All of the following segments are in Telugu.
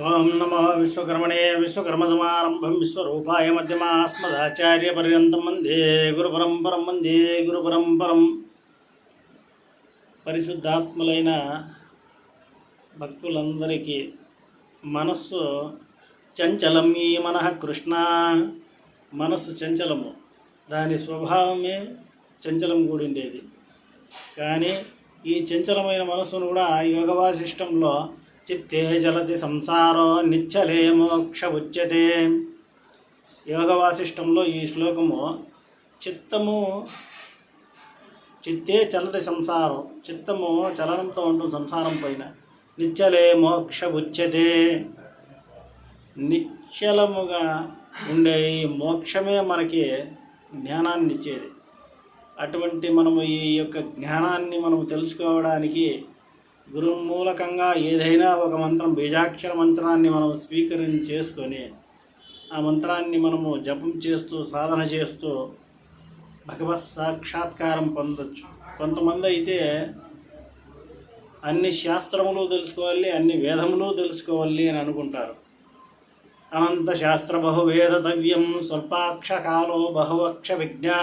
ఓం నమో విశ్వకర్మణే విశ్వకర్మసమారంభం విశ్వరూపాయ మధ్యమాస్మదాచార్యపర్యంతం వందే గురుపరంపరం వందే గురుపరంపరం. పరిశుద్ధాత్ములైన భక్తులందరికీ మనస్సు చంచలం ఈ మనః కృష్ణ. మనస్సు చంచలము. దాని స్వభావమే చంచలం కూడిండేది. కానీ ఈ చంచలమైన మనస్సును కూడా యోగవాసిష్టంలో చిత్తే చలతి సంసారో నిచ్చలే మోక్ష ఉచ్యతే. యోగ వాసిష్టంలో ఈ శ్లోకము చిత్తము చిత్తే చలతి సంసారం చిత్తము చలనంతో ఉంటుంది సంసారం పైన నిచ్చలే మోక్ష ఉచ్యతే. నిశ్చలముగా ఉండే ఈ మోక్షమే మనకి జ్ఞానాన్ని ఇచ్చేది అటువంటి మనము ఈ యొక్క జ్ఞానాన్ని మనము తెలుసుకోవడానికి గురుమూలకంగా ఏదైనా ఒక మంత్రం బీజాక్షర మంత్రాన్ని మనం స్వీకరించి చేసుకొని ఆ మంత్రాన్ని మనము జపం చేస్తూ సాధన చేస్తూ భగవత్ సాక్షాత్కారం పొందొచ్చు. కొంతమంది అయితే అన్ని శాస్త్రములు తెలుసుకోవాలి అన్ని వేదములు తెలుసుకోవాలి అని అనుకుంటారు. అనంత శాస్త్ర బహువేదతవ్యం స్వల్పాక్ష కాలో బహువక్ష విజ్ఞా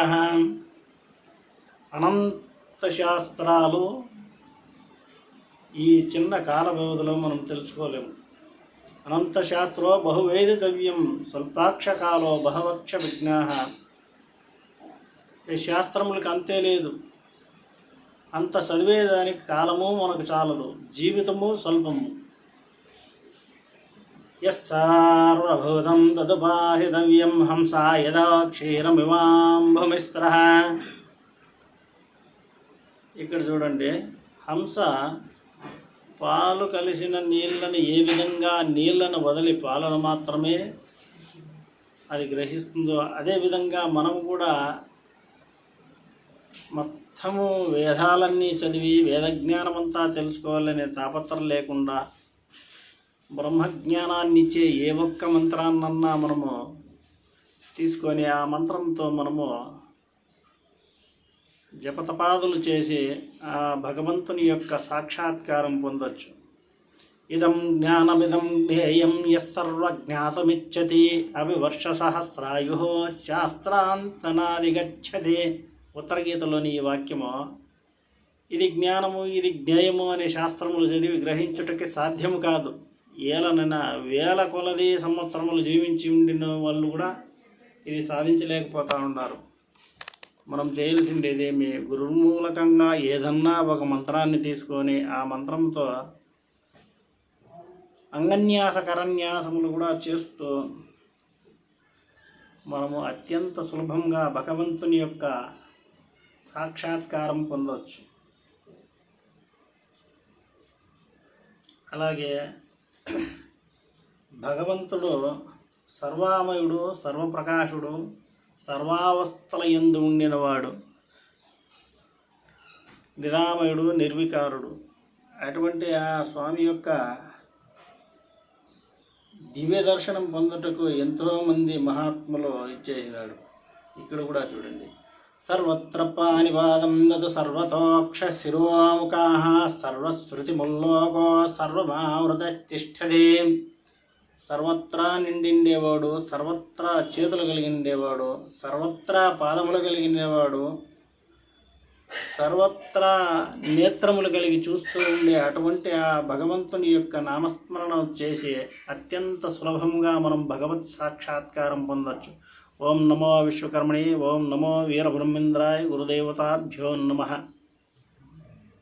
అనంత శాస్త్రాలు ఈ చిన్న కాల వ్యవధిలో మనం తెలుసుకోలేము. అనంత శాస్త్రో బహువేదితవ్యం స్వల్పాక్ష కాలో బహవక్ష విజ్ఞా ఈ శాస్త్రములకు అంతే లేదు. అంత చదివేదానికి కాలము మనకు చాలదు. జీవితము స్వల్పము. యస్సార్వభూతం తదుపాహితవ్యం హంస యదా క్షీరమివాంభుమిస్ర ఇక్కడ చూడండి హంస పాలు కలిసిన నీళ్ళని ఏ విధంగా నీళ్ళను వదిలి పాలను మాత్రమే అది గ్రహిస్తుందో అదేవిధంగా మనం కూడా మొత్తము వేదాలన్నీ చదివి వేదజ్ఞానమంతా తెలుసుకోవాలనే తాపత్రం లేకుండా బ్రహ్మజ్ఞానాన్ని ఇచ్చే ఏ ఒక్క మంత్రాన్నన్నా మనము తీసుకొని ఆ మంత్రంతో మనము జపతపాదులు చేసి ఆ భగవంతుని యొక్క సాక్షాత్కారం పొందొచ్చు. ఇదం జ్ఞానమిదం జ్ఞేయం యస్సర్వజ్ఞాతమిచ్చతి అవివర్ష సహస్రాయు శాస్త్రాంతనాదిగచ్చతి. ఉత్తర ఉత్తరగీతలోని ఈ వాక్యము ఇది జ్ఞానము ఇది జ్ఞేయము అనే శాస్త్రములు చదివి గ్రహించుటకి సాధ్యము కాదు. ఏలనైనా వేల కొలది సంవత్సరములు జీవించి ఉండిన వాళ్ళు కూడా ఇది సాధించలేకపోతూ ఉన్నారు. మనం చేయాల్సిండేదేమి గురుమూలకంగా ఏదన్నా ఒక మంత్రాన్ని తీసుకొని ఆ మంత్రంతో అంగన్యాస కరన్యాసములు కూడా చేస్తూ మనము అత్యంత సులభంగా భగవంతుని యొక్క సాక్షాత్కారం పొందవచ్చు. అలాగే భగవంతుడు సర్వామయుడు సర్వప్రకాశుడు సర్వావస్థల ఎందు ఉండినవాడు నిరామయుడు నిర్వికారుడు. అటువంటి ఆ స్వామి యొక్క దివ్య దర్శనం పొందుటకు ఎంతోమంది మహాత్ములు ఇచ్చేసినాడు. ఇక్కడ కూడా చూడండి. సర్వత్ర పానిపాదం దదు సర్వతోక్ష శిరోముఖా సర్వశ్రుతిముల్లోకో సర్వమావృతిష్టది సర్వత్రా నిండిండేవాడు సర్వత్రా చేతులు కలిగిండేవాడు సర్వత్రా పాదములు కలిగిండేవాడు సర్వత్రా నేత్రములు కలిగి చూస్తూ ఉండే అటువంటి ఆ భగవంతుని యొక్క నామస్మరణ చేసి అత్యంత సులభంగా మనం భగవత్ సాక్షాత్కారం పొందొచ్చు. ఓం నమో విశ్వకర్మణి ఓం నమో వీరబ్రహ్మేంద్రాయ గురుదేవతాభ్యో నమః.